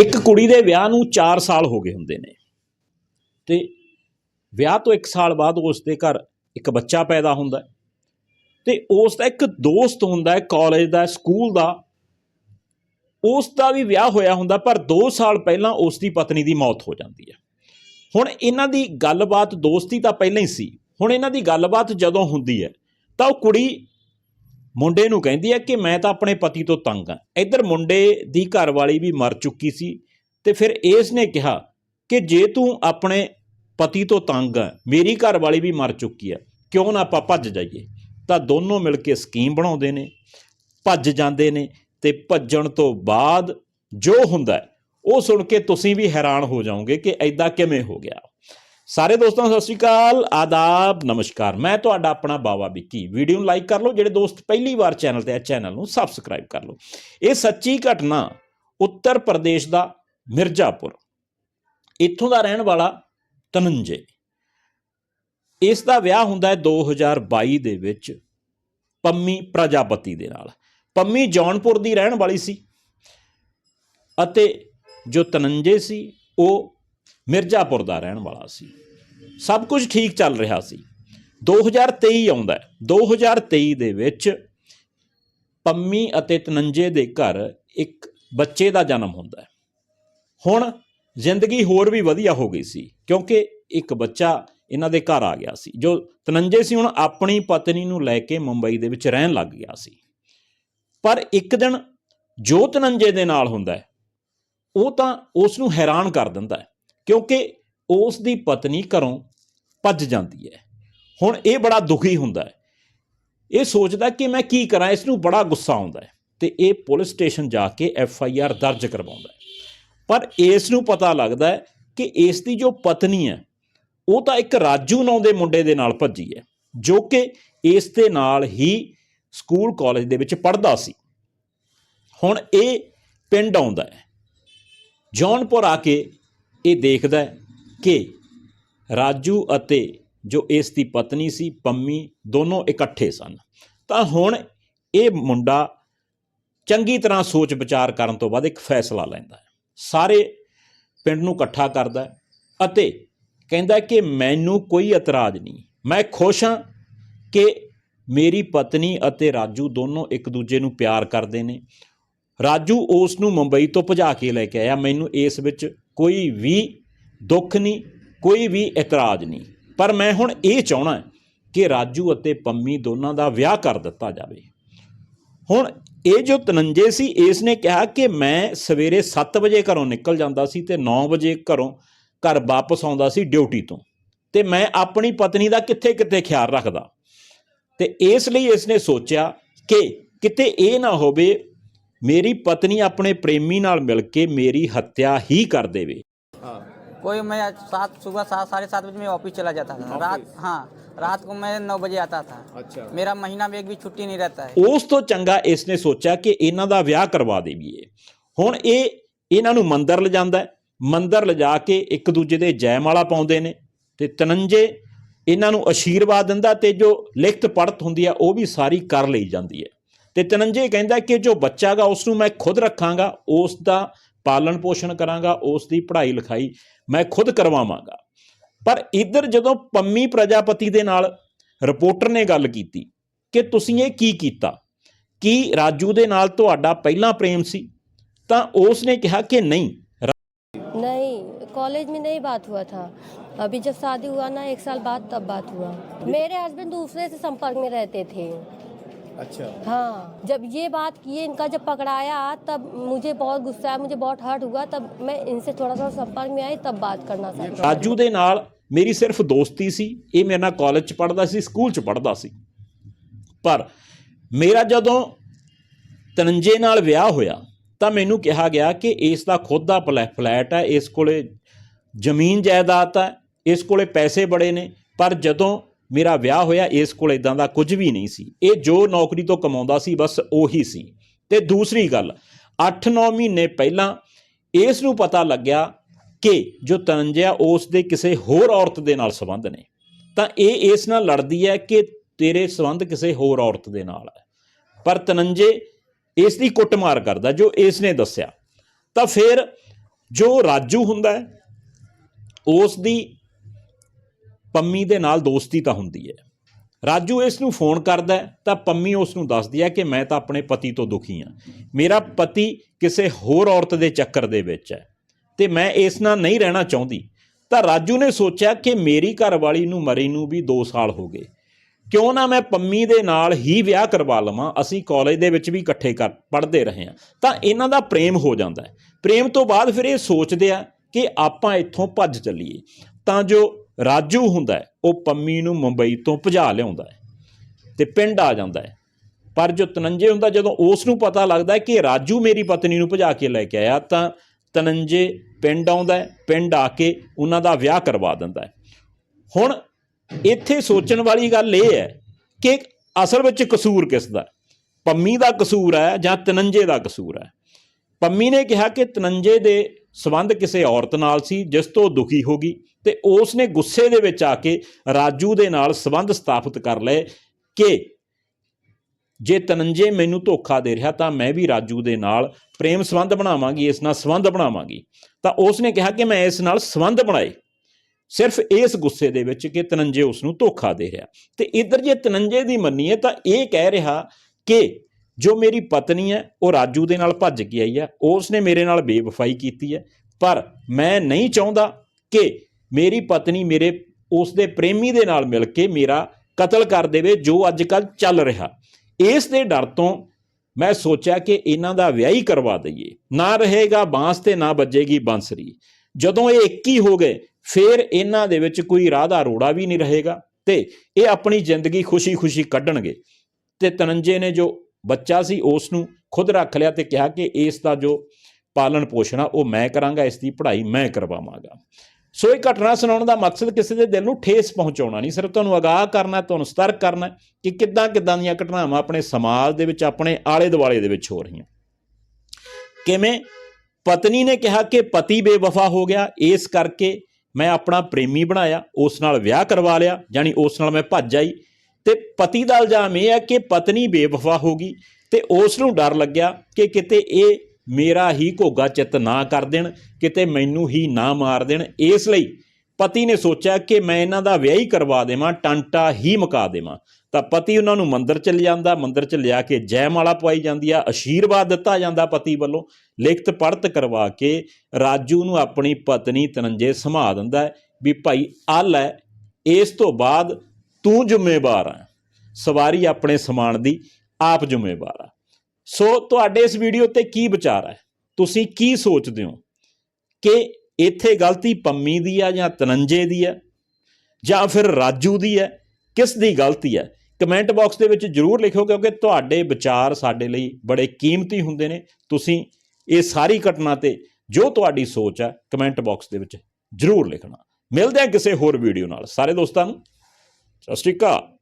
ਇੱਕ ਕੁੜੀ ਦੇ ਵਿਆਹ ਨੂੰ 4 ਸਾਲ ਹੋ ਗਏ ਹੁੰਦੇ ਨੇ। ਤੇ ਵਿਆਹ ਤੋਂ 1 ਸਾਲ ਬਾਅਦ ਉਸ ਦੇ ਘਰ ਇੱਕ ਬੱਚਾ ਪੈਦਾ ਹੁੰਦਾ। ਹੈ ਤੇ ਉਸ ਦਾ ਇੱਕ ਦੋਸਤ ਹੁੰਦਾ ਹੈ ਕਾਲਜ ਦਾ ਸਕੂਲ ਦਾ। ਉਸ ਦਾ ਵੀ ਵਿਆਹ ਹੋਇਆ ਹੁੰਦਾ, ਪਰ 2 ਸਾਲ ਪਹਿਲਾਂ ਉਸ ਦੀ ਪਤਨੀ ਦੀ ਮੌਤ ਹੋ ਜਾਂਦੀ ਹੈ। ਹੁਣ ਇਹਨਾਂ ਦੀ ਗੱਲਬਾਤ ਦੋਸਤੀ ਤਾਂ ਪਹਿਲਾਂ ਹੀ ਸੀ। ਹੁਣ ਇਹਨਾਂ ਦੀ ਗੱਲਬਾਤ ਜਦੋਂ ਹੁੰਦੀ ਹੈ, ਤਾਂ ਉਹ ਕੁੜੀ ਮੁੰਡੇ ਨੂੰ ਕਹਿੰਦੀ ਹੈ ਕਿ ਮੈਂ ਤਾਂ ਆਪਣੇ ਪਤੀ ਤੋਂ ਤੰਗ ਹਾਂ। ਇੱਧਰ ਮੁੰਡੇ ਦੀ ਘਰਵਾਲੀ ਵੀ ਮਰ ਚੁੱਕੀ ਸੀ ਤੇ ਫਿਰ ਇਸ ਨੇ ਕਿਹਾ ਕਿ ਜੇ ਤੂੰ ਆਪਣੇ ਪਤੀ ਤੋਂ ਤੰਗ ਹੈ, ਮੇਰੀ ਘਰਵਾਲੀ ਵੀ ਮਰ ਚੁੱਕੀ ਹੈ, ਕਿਉਂ ਨਾ ਆਪਾਂ ਭੱਜ ਜਾਈਏ? ਤਾਂ ਦੋਨੋਂ ਮਿਲ ਕੇ ਸਕੀਮ ਬਣਾਉਂਦੇ ਨੇ, ਭੱਜ ਜਾਂਦੇ ਨੇ ਤੇ ਭੱਜਣ ਤੋਂ ਬਾਅਦ ਜੋ ਹੁੰਦਾ ਉਹ ਸੁਣ ਕੇ ਤੁਸੀਂ ਵੀ ਹੈਰਾਨ ਹੋ ਜਾਓਗੇ ਕਿ ਐਦਾਂ ਕਿਵੇਂ ਹੋ ਗਿਆ। ਸਾਰੇ ਦੋਸਤਾਂ ਨੂੰ ਸਤਿ ਸ਼੍ਰੀ ਅਕਾਲ, ਆਦਾਬ, ਨਮਸਕਾਰ। ਮੈਂ ਤੁਹਾਡਾ ਆਪਣਾ ਬਾਵਾ ਵਿੱਕੀ ਵੀਡੀਓ ਨੂੰ ਲਾਈਕ ਕਰ ਲਓ, ਜਿਹੜੇ ਦੋਸਤ ਪਹਿਲੀ ਵਾਰ ਚੈਨਲ ਤੇ ਆ, ਚੈਨਲ ਨੂੰ ਸਬਸਕ੍ਰਾਈਬ ਕਰ ਲਓ। ਇਹ ਸੱਚੀ ਘਟਨਾ ਉੱਤਰ ਪ੍ਰਦੇਸ਼ ਦਾ ਮਿਰਜ਼ਾਪੁਰ। ਇੱਥੋਂ ਦਾ ਰਹਿਣ ਵਾਲਾ ਤਨੰਜੇ। ਇਸ ਦਾ ਵਿਆਹ ਹੁੰਦਾ ਹੈ 2022 ਦੇ ਵਿੱਚ ਪੰਮੀ ਪ੍ਰਜਾਪਤੀ ਦੇ ਨਾਲ। ਪੰਮੀ ਜੌਨਪੁਰ ਦੀ ਰਹਿਣ ਵਾਲੀ ਸੀ ਅਤੇ ਜੋ ਤਨੰਜੇ ਸੀ, ਉਹ ਮਿਰਜ਼ਾਪੁਰ ਦਾ ਰਹਿਣ ਵਾਲਾ ਸੀ। ਸਭ ਕੁਝ ਠੀਕ ਚੱਲ ਰਿਹਾ ਸੀ। 2023 ਆਉਂਦਾ ਹੈ। 2023 ਦੇ ਵਿੱਚ ਪੰਮੀ ਅਤੇ ਤਨੰਜੇ ਦੇ ਘਰ ਇੱਕ ਬੱਚੇ ਦਾ ਜਨਮ ਹੁੰਦਾ ਹੁਣ ਜ਼ਿੰਦਗੀ ਹੋਰ ਵੀ ਵਧੀਆ ਹੋ ਗਈ ਸੀ, ਕਿਉਂਕਿ ਇੱਕ ਬੱਚਾ ਇਹਨਾਂ ਦੇ ਘਰ ਆ ਗਿਆ ਸੀ। ਜੋ ਤਨੰਜੇ ਸੀ, ਹੁਣ ਆਪਣੀ ਪਤਨੀ ਨੂੰ ਲੈ ਕੇ ਮੁੰਬਈ ਦੇ ਵਿੱਚ ਰਹਿਣ ਲੱਗ ਗਿਆ ਸੀ। ਪਰ ਇੱਕ ਦਿਨ ਜੋ ਤਨੰਜੇ ਦੇ ਨਾਲ ਹੁੰਦਾ ਉਹ ਤਾਂ ਉਸ ਨੂੰ ਹੈਰਾਨ ਕਰ ਦਿੰਦਾ ਹੈ। ਕਿਉਂਕਿ ਉਸ ਦੀ ਪਤਨੀ ਘਰੋਂ ਭੱਜ ਜਾਂਦੀ ਹੈ। ਹੁਣ ਇਹ ਬੜਾ ਦੁਖੀ ਹੁੰਦਾ ਹੈ। ਇਹ ਸੋਚਦਾ ਕਿ ਮੈਂ ਕੀ ਕਰਾਂ, ਇਸ ਨੂੰ ਬੜਾ ਗੁੱਸਾ ਆਉਂਦਾ ਹੈ ਤੇ ਇਹ ਪੁਲਿਸ ਸਟੇਸ਼ਨ ਜਾ ਕੇ ਐਫ ਆਈ ਆਰ ਦਰਜ ਕਰਵਾਉਂਦਾ ਹੈ। ਪਰ ਇਸ ਨੂੰ ਪਤਾ ਲੱਗਦਾ ਹੈ ਕਿ ਇਸ ਦੀ ਜੋ ਪਤਨੀ ਹੈ, ਉਹ ਤਾਂ ਇੱਕ ਰਾਜੂ ਨਾਂ ਦੇ ਮੁੰਡੇ ਦੇ ਨਾਲ ਭੱਜੀ ਹੈ, ਜੋ ਕਿ ਇਸ ਦੇ ਨਾਲ ਹੀ ਸਕੂਲ ਕਾਲਜ ਦੇ ਵਿੱਚ ਪੜ੍ਹਦਾ ਸੀ। ਹੁਣ ਇਹ ਪਿੰਡ ਆਉਂਦਾ ਹੈ। ਜੌਨਪੁਰ ਆ ਕੇ ਇਹ ਦੇਖਦਾ ਹੈ ਕਿ ਰਾਜੂ ਅਤੇ ਜੋ ਇਸ ਦੀ ਪਤਨੀ ਸੀ, ਪੰਮੀ ਦੋਨੋਂ ਇਕੱਠੇ ਸਨ। ਤਾਂ ਹੁਣ ਇਹ ਮੁੰਡਾ ਚੰਗੀ ਤਰ੍ਹਾਂ ਸੋਚ ਵਿਚਾਰ ਕਰਨ ਤੋਂ ਬਾਅਦ ਇੱਕ ਫੈਸਲਾ ਲੈਂਦਾ ਹੈ। ਸਾਰੇ ਪਿੰਡ ਨੂੰ ਇਕੱਠਾ ਕਰਦਾ ਹੈ ਅਤੇ ਕਹਿੰਦਾ ਕਿ ਮੈਨੂੰ ਕੋਈ ਇਤਰਾਜ਼ ਨਹੀਂ। ਮੈਂ ਖੁਸ਼ ਹਾਂ ਕਿ ਮੇਰੀ ਪਤਨੀ ਅਤੇ ਰਾਜੂ ਦੋਨੋਂ ਇੱਕ ਦੂਜੇ ਨੂੰ ਪਿਆਰ ਕਰਦੇ ਨੇ। ਰਾਜੂ ਉਸ ਨੂੰ ਮੁੰਬਈ ਤੋਂ ਭਜਾ ਕੇ ਲੈ ਕੇ ਆਇਆ। ਮੈਨੂੰ ਇਸ ਵਿੱਚ ਕੋਈ ਵੀ ਦੁੱਖ ਨਹੀਂ, ਕੋਈ ਵੀ ਇਤਰਾਜ਼ ਨਹੀਂ। ਪਰ ਮੈਂ ਹੁਣ ਇਹ ਚਾਹਣਾ ਕਿ ਰਾਜੂ ਅਤੇ ਪੰਮੀ ਦੋਨਾਂ ਦਾ ਵਿਆਹ ਕਰ ਦਿੱਤਾ ਜਾਵੇ। ਹੁਣ ਇਹ ਜੋ ਤਨੰਜੇ ਸੀ, ਇਸ ਨੇ ਕਿਹਾ ਕਿ ਮੈਂ ਸਵੇਰੇ 7 ਵਜੇ ਘਰੋਂ ਨਿਕਲ ਜਾਂਦਾ ਸੀ ਤੇ 9 ਵਜੇ ਘਰੋਂ ਘਰ ਵਾਪਸ ਆਉਂਦਾ ਸੀ ਡਿਊਟੀ ਤੋਂ। ਤੇ ਮੈਂ ਆਪਣੀ ਪਤਨੀ ਦਾ ਕਿੱਥੇ ਕਿੱਥੇ ਖਿਆਲ ਰੱਖਦਾ। ਤੇ ਇਸ ਲਈ ਇਸ ਨੇ ਸੋਚਿਆ ਕਿ ਕਿਤੇ ਇਹ ਨਾ ਹੋਵੇ ਮੇਰੀ ਪਤਨੀ ਆਪਣੇ ਪ੍ਰੇਮੀ ਨਾਲ ਮਿਲ ਕੇ ਮੇਰੀ ਹੱਤਿਆ ਹੀ ਕਰ ਦੇਵੇ कोई मैं सात सुबह सात साढ़े सात बजे मैं ऑफिस चला जाता था रात हाँ रात को मैं नौ बजे आता था अच्छा मेरा महीना में एक भी छुट्टी नहीं रहता है ਉਸ ਤੋਂ ਚੰਗਾ ਇਸ ਨੇ ਸੋਚਿਆ ਕਿ ਇਹਨਾਂ ਦਾ ਵਿਆਹ ਕਰਵਾ ਦੇਈਏ ਹੁਣ ਇਹ ਇਹਨਾਂ ਨੂੰ ਮੰਦਰ ਲਿਜਾਂਦਾ ਹੈ ਮੰਦਰ ਲਿਜਾ ਕੇ ਇੱਕ ਦੂਜੇ ਦੇ ਜੈਮਾਲਾ ਪਾਉਂਦੇ ਨੇ ਤੇ ਤਨੰਜੇ ਇਹਨਾਂ ਨੂੰ ਅਸ਼ੀਰਵਾਦ ਦਿੰਦਾ ਤੇ ਜੋ ਲਿਖਤ ਪੜਤ ਹੁੰਦੀ ਆ ਉਹ ਵੀ ਸਾਰੀ ਕਰ ਲਈ ਜਾਂਦੀ ਹੈ ਤੇ ਤਨੰਜੇ ਕਹਿੰਦਾ ਕਿ ਜੋ ਬੱਚਾਗਾ ਉਸ ਨੂੰ ਮੈਂ ਖੁਦ ਰੱਖਾਂਗਾ ਉਸ ਦਾ ਪਾਲਣ ਪੋਸ਼ਣ ਕਰਾਂਗਾ ਉਸ ਦੀ ਪੜ੍ਹਾਈ ਲਿਖਾਈ ਮੈਂ ਖੁਦ ਕਰਵਾਵਾਂਗਾ ਪਰ ਇੱਧਰ ਜਦੋਂ ਪੰਮੀ ਪ੍ਰਜਾਪਤੀ ਦੇ ਨਾਲ ਰਿਪੋਰਟਰ ਨੇ ਗੱਲ ਕੀਤੀ ਕਿ ਤੁਸੀਂ ਇਹ ਕੀ ਕੀਤਾ ਕੀ ਰਾਜੂ ਦੇ ਨਾਲ ਤੁਹਾਡਾ ਪਹਿਲਾਂ ਪ੍ਰੇਮ ਸੀ ਤਾਂ ਉਸ ਨੇ ਕਿਹਾ ਕਿ ਨਹੀਂ नहीं कॉलेज में नहीं बात हुआ था अभी जब शादी हुआ ना एक साल बाद तब बात हुआ मेरे हस्बैंड दूसरे से संपर्क में रहते थे अच्छा हाँ जब ये बात किए इनका जब पकड़ाया तब मुझे बहुत गुस्सा आया मुझे बहुत हर्ट हुआ तब मैं इनसे थोड़ा सा संपर्क में आई तब बात करना चाहती ਰਾਜੂ ਦੇ ਨਾਲ ਮੇਰੀ ਸਿਰਫ ਦੋਸਤੀ ਸੀ ਇਹ ਮੇਰੇ ਨਾਲ ਕਾਲਜ 'ਚ ਪੜ੍ਹਦਾ ਸੀ ਸਕੂਲ 'ਚ ਪੜ੍ਹਦਾ ਸੀ ਪਰ ਮੇਰਾ ਜਦੋਂ ਤਨੰਜੇ ਨਾਲ ਵਿਆਹ ਹੋਇਆ ਤਾਂ ਮੈਨੂੰ ਕਿਹਾ ਗਿਆ ਕਿ ਇਸ ਦਾ ਖੁਦ ਦਾ ਪਲੈ- ਫਲੈਟ ਹੈ ਇਸ ਕੋਲੇ ਜ਼ਮੀਨ ਜਾਇਦਾਦ ਹੈ ਇਸ ਕੋਲੇ ਪੈਸੇ ਬੜੇ ਨੇ ਪਰ ਜਦੋਂ ਮੇਰਾ ਵਿਆਹ ਹੋਇਆ, ਇਸ ਕੋਲ ਇਦਾਂ ਦਾ ਕੁਝ ਵੀ ਨਹੀਂ ਸੀ। ਇਹ ਜੋ ਨੌਕਰੀ ਤੋਂ ਕਮਾਉਂਦਾ ਸੀ, ਬਸ ਉਹੀ ਸੀ। ਤੇ ਦੂਸਰੀ ਗੱਲ 8-9 ਮਹੀਨੇ ਪਹਿਲਾਂ ਇਸ ਨੂੰ ਪਤਾ ਲੱਗਿਆ ਕਿ ਜੋ ਤਨੰਜਿਆ ਉਸ ਦੇ ਕਿਸੇ ਹੋਰ ਔਰਤ ਦੇ ਨਾਲ ਸੰਬੰਧ ਨੇ। ਤਾਂ ਇਹ ਇਸ ਨਾਲ ਲੜਦੀ ਹੈ ਕਿ ਤੇਰੇ ਸੰਬੰਧ ਕਿਸੇ ਹੋਰ ਔਰਤ ਦੇ ਨਾਲ ਹੈ। ਪਰ ਤਨੰਜੇ ਇਸ ਦੀ ਕੁੱਟਮਾਰ ਕਰਦਾ, ਜੋ ਇਸ ਨੇ ਦੱਸਿਆ। ਤਾਂ ਫਿਰ ਜੋ ਰਾਜੂ ਹੁੰਦਾ ਹੈ, ਉਸ ਦੀ ਪੰਮੀ ਦੇ ਨਾਲ ਦੋਸਤੀ ਤਾਂ ਹੁੰਦੀ ਹੈ। ਰਾਜੂ ਇਸ ਨੂੰ ਫੋਨ ਕਰਦਾ ਤਾਂ ਪੰਮੀ ਉਸ ਨੂੰ ਦੱਸਦੀ ਹੈ ਕਿ ਮੈਂ ਤਾਂ ਆਪਣੇ ਪਤੀ ਤੋਂ ਦੁਖੀ ਹਾਂ। ਮੇਰਾ ਪਤੀ ਕਿਸੇ ਹੋਰ ਔਰਤ ਦੇ ਚੱਕਰ ਦੇ ਵਿੱਚ ਹੈ ਤੇ ਮੈਂ ਇਸ ਨਾਲ ਨਹੀਂ ਰਹਿਣਾ ਚਾਹੁੰਦੀ। ਤਾਂ ਰਾਜੂ ਨੇ ਸੋਚਿਆ ਕਿ ਮੇਰੀ ਘਰਵਾਲੀ ਨੂੰ ਮਰੀ ਨੂੰ ਵੀ 2 ਸਾਲ ਹੋ ਗਏ। ਕਿਉਂ ਨਾ ਮੈਂ ਪੰਮੀ ਦੇ ਨਾਲ ਹੀ ਵਿਆਹ ਕਰਵਾ ਲਵਾਂ, ਅਸੀਂ ਕਾਲਜ ਦੇ ਵਿੱਚ ਵੀ ਇਕੱਠੇ ਕਰ, ਪੜ੍ਹਦੇ ਰਹੇ ਹਾਂ। ਤਾਂ ਇਹਨਾਂ ਦਾ ਪ੍ਰੇਮ ਹੋ ਜਾਂਦਾ ਹੈ। ਪ੍ਰੇਮ ਤੋਂ ਬਾਅਦ ਫਿਰ ਇਹ ਸੋਚਦੇ ਆ ਕਿ ਆਪਾਂ ਇੱਥੋਂ ਭੱਜ ਚੱਲੀਏ। ਤਾਂ ਜੋ ਰਾਜੂ ਹੁੰਦਾ ਉਹ ਪੰਮੀ ਨੂੰ ਮੁੰਬਈ ਤੋਂ ਭਜਾ ਲਿਆਉਂਦਾ ਹੈ ਤੇ ਪਿੰਡ ਆ ਜਾਂਦਾ ਹੈ। ਪਰ ਜੋ ਤਨੰਜੇ ਹੁੰਦਾ, ਜਦੋਂ ਉਸ ਨੂੰ ਪਤਾ ਲੱਗਦਾ ਹੈ ਕਿ ਰਾਜੂ ਮੇਰੀ ਪਤਨੀ ਨੂੰ ਭਜਾ ਕੇ ਲੈ ਕੇ ਆਇਆ, ਤਾਂ ਤਨੰਜੇ ਪਿੰਡ ਆਉਂਦਾ ਪਿੰਡ ਆ ਕੇ ਉਹਨਾਂ ਦਾ ਵਿਆਹ ਕਰਵਾ ਦਿੰਦਾ ਹੈ। ਹੁਣ ਇੱਥੇ ਸੋਚਣ ਵਾਲੀ ਗੱਲ ਇਹ ਹੈ ਕਿ ਅਸਲ ਵਿੱਚ ਕਸੂਰ ਕਿਸ ਦਾ ਪੰਮੀ ਦਾ ਕਸੂਰ ਹੈ ਜਾਂ ਤਨੰਜੇ ਦਾ ਕਸੂਰ ਹੈ? ਪੰਮੀ ਨੇ ਕਿਹਾ ਕਿ ਤਨੰਜੇ ਦੇ ਸਬੰਧ ਕਿਸੇ ਔਰਤ ਨਾਲ ਸੀ, ਜਿਸ ਤੋਂ ਦੁਖੀ ਹੋ ਗਈ ਤੇ ਉਸ ਨੇ ਗੁੱਸੇ ਦੇ ਵਿੱਚ ਆ ਕੇ ਰਾਜੂ ਦੇ ਨਾਲ ਸਬੰਧ ਸਥਾਪਿਤ ਕਰ ਲਏ ਕਿ ਜੇ ਤਨੰਜੇ ਮੈਨੂੰ ਧੋਖਾ ਦੇ ਰਿਹਾ ਤਾਂ ਮੈਂ ਵੀ ਰਾਜੂ ਦੇ ਨਾਲ ਪ੍ਰੇਮ ਸੰਬੰਧ ਬਣਾਵਾਂਗੀ, ਇਸ ਨਾਲ ਸੰਬੰਧ ਬਣਾਵਾਂਗੀ। ਤਾਂ ਉਸ ਨੇ ਕਿਹਾ ਕਿ ਮੈਂ ਇਸ ਨਾਲ ਸੰਬੰਧ ਬਣਾਏ। ਸਿਰਫ ਇਸ ਗੁੱਸੇ ਦੇ ਵਿੱਚ ਕਿ ਤਨੰਜੇ ਉਸ ਨੂੰ ਧੋਖਾ ਦੇ ਰਿਹਾ। ਤੇ ਇਧਰ ਜੇ ਤਨੰਜੇ ਦੀ ਮੰਨੀਏ ਤਾਂ ਇਹ ਕਹਿ ਰਿਹਾ ਕਿ ਜੋ ਮੇਰੀ ਪਤਨੀ ਹੈ, ਉਹ ਰਾਜੂ ਦੇ ਨਾਲ ਭੱਜ ਕੇ ਆਈ ਹੈ। ਉਸ ਨੇ ਮੇਰੇ ਨਾਲ ਬੇਵਫਾਈ ਕੀਤੀ ਹੈ। ਪਰ ਮੈਂ ਨਹੀਂ ਚਾਹੁੰਦਾ ਕਿ ਮੇਰੀ ਪਤਨੀ ਮੇਰੇ ਉਸ ਦੇ ਪ੍ਰੇਮੀ ਦੇ ਨਾਲ ਮਿਲ ਕੇ ਮੇਰਾ ਕਤਲ ਕਰ ਦੇਵੇ, ਜੋ ਅੱਜ ਕੱਲ ਚੱਲ ਰਿਹਾ। ਇਸ ਦੇ ਡਰ ਤੋਂ ਮੈਂ ਸੋਚਿਆ ਕਿ ਇਹਨਾਂ ਦਾ ਵਿਆਹ ਹੀ ਕਰਵਾ ਦਈਏ। ਨਾ ਰਹੇਗਾ ਬਾਂਸ ਤੇ ਨਾ ਵੱਜੇਗੀ ਬਾਂਸਰੀ। ਜਦੋਂ ਇਹ ਇੱਕ ਹੀ ਹੋ ਗਏ, ਫਿਰ ਇਹਨਾਂ ਦੇ ਵਿੱਚ ਕੋਈ ਰਾਹ ਦਾ ਰੋੜਾ ਵੀ ਨਹੀਂ ਰਹੇਗਾ ਤੇ ਇਹ ਆਪਣੀ ਜ਼ਿੰਦਗੀ ਖੁਸ਼ੀ-ਖੁਸ਼ੀ ਕੱਢਣਗੇ। ਤੇ ਤਨੰਜੇ ਨੇ ਜੋ ਬੱਚਾ ਸੀ ਉਸ ਨੂੰ ਖੁਦ ਰੱਖ ਲਿਆ ਤੇ ਕਿਹਾ ਕਿ ਇਸ ਦਾ ਜੋ ਪਾਲਣ ਪੋਸ਼ਣ ਆ, ਉਹ ਮੈਂ ਕਰਾਂਗਾ, ਇਸ ਦੀ ਪੜ੍ਹਾਈ ਮੈਂ ਕਰਵਾਵਾਂਗਾ। ਸੋ ਇਹ ਘਟਨਾ ਸੁਣਾਉਣ ਦਾ ਮਕਸਦ ਕਿਸੇ ਦੇ ਦਿਲ ਨੂੰ ਠੇਸ ਪਹੁੰਚਾਉਣਾ ਨਹੀਂ, ਸਿਰਫ ਤੁਹਾਨੂੰ ਅਗਾਹ ਕਰਨਾ, ਤੁਹਾਨੂੰ ਸਤਰਕ ਕਰਨਾ ਕਿ ਕਿੱਦਾਂ ਕਿੱਦਾਂ ਦੀਆਂ ਘਟਨਾਵਾਂ ਆਪਣੇ ਸਮਾਜ ਦੇ ਵਿੱਚ, ਆਪਣੇ ਆਲੇ ਦੁਆਲੇ ਦੇ ਵਿੱਚ ਹੋ ਰਹੀਆਂ। ਕਿਵੇਂ? ਪਤਨੀ ਨੇ ਕਿਹਾ ਕਿ ਪਤੀ ਬੇਵਫਾ ਹੋ ਗਿਆ, ਇਸ ਕਰਕੇ ਮੈਂ ਆਪਣਾ ਪ੍ਰੇਮੀ ਬਣਾਇਆ, ਉਸ ਨਾਲ ਵਿਆਹ ਕਰਵਾ ਲਿਆ, ਯਾਨੀ ਉਸ ਨਾਲ ਮੈਂ ਭੱਜ ਆਈ। ਤੇ ਪਤੀ ਦਾ ਇਲਜ਼ਾਮ ਇਹ ਹੈ ਕਿ ਪਤਨੀ ਬੇਵਫਾ ਹੋ ਗਈ ਤੇ ਉਸ ਨੂੰ ਡਰ ਲੱਗਿਆ ਕਿ ਕਿਤੇ ਇਹ ਮੇਰਾ ਹੀ ਘੋਗਾ ਚਿੱਤ ਨਾ ਕਰ ਦੇਣ, ਕਿਤੇ ਮੈਨੂੰ ਹੀ ਨਾ ਮਾਰ ਦੇਣ। ਇਸ ਲਈ ਪਤੀ ਨੇ ਸੋਚਿਆ ਕਿ ਮੈਂ ਇਹਨਾਂ ਦਾ ਵਿਆਹ ਹੀ ਕਰਵਾ ਦੇਵਾਂ, ਟਾਂਟਾ ਹੀ ਮੁਕਾ ਦੇਵਾਂ। ਤਾਂ ਪਤੀ ਉਹਨਾਂ ਨੂੰ ਮੰਦਰ ਚ ਲਿਆਂਦਾ, ਮੰਦਰ ਚ ਲਿਆ ਕੇ ਜੈਮਾਲਾ ਪਵਾਈ ਜਾਂਦੀ ਆ, ਅਸ਼ੀਰਵਾਦ ਦਿੱਤਾ ਜਾਂਦਾ ਪਤੀ ਵੱਲੋਂ, ਲਿਖਤ ਪੜਤ ਕਰਵਾ ਕੇ ਰਾਜੂ ਨੂੰ ਆਪਣੀ ਪਤਨੀ ਤਨੰਜੇ ਸਮਾ ਦਿੰਦਾ ਵੀ ਭਾਈ ਆਲ ਹੈ ਇਸ ਤੋਂ ਬਾਅਦ ਤੂੰ ਜ਼ਿੰਮੇਵਾਰ ਆ। ਸਵਾਰੀ ਆਪਣੇ ਸਮਾਨ ਦੀ ਆਪ ਜ਼ਿੰਮੇਵਾਰ ਆ। ਸੋ ਤੁਹਾਡੇ ਇਸ ਵੀਡੀਓ ਤੇ ਕੀ ਵਿਚਾਰ ਹੈ? ਤੁਸੀਂ ਕੀ ਸੋਚਦੇ ਹੋ? ਕਿ ਇੱਥੇ ਗਲਤੀ ਪੰਮੀ ਦੀ ਆ ਜਾਂ ਤਨੰਜੇ ਦੀ ਆ? ਜਾਂ ਫਿਰ ਰਾਜੂ ਦੀ ਹੈ ਕਿਸ ਦੀ ਗਲਤੀ ਹੈ ਕਮੈਂਟ ਬਾਕਸ ਦੇ ਵਿੱਚ ਜਰੂਰ ਲਿਖਿਓ, ਕਿਉਂਕਿ ਤੁਹਾਡੇ ਵਿਚਾਰ ਸਾਡੇ ਲਈ ਬੜੇ ਕੀਮਤੀ ਹੁੰਦੇ ਨੇ। ਤੁਸੀਂ ਇਹ ਸਾਰੀ ਘਟਨਾ ਤੇ ਜੋ ਤੁਹਾਡੀ ਸੋਚ ਹੈ ਕਮੈਂਟ ਬਾਕਸ ਦੇ ਵਿੱਚ ਜਰੂਰ ਲਿਖਣਾ। ਮਿਲਦੇ ਹਾਂ ਕਿਸੇ ਹੋਰ ਵੀਡੀਓ ਨਾਲ। ਸਾਰੇ ਦੋਸਤਾਂ ਨੂੰ ਸਤਿ ਸ਼੍ਰੀ ਅਕਾਲ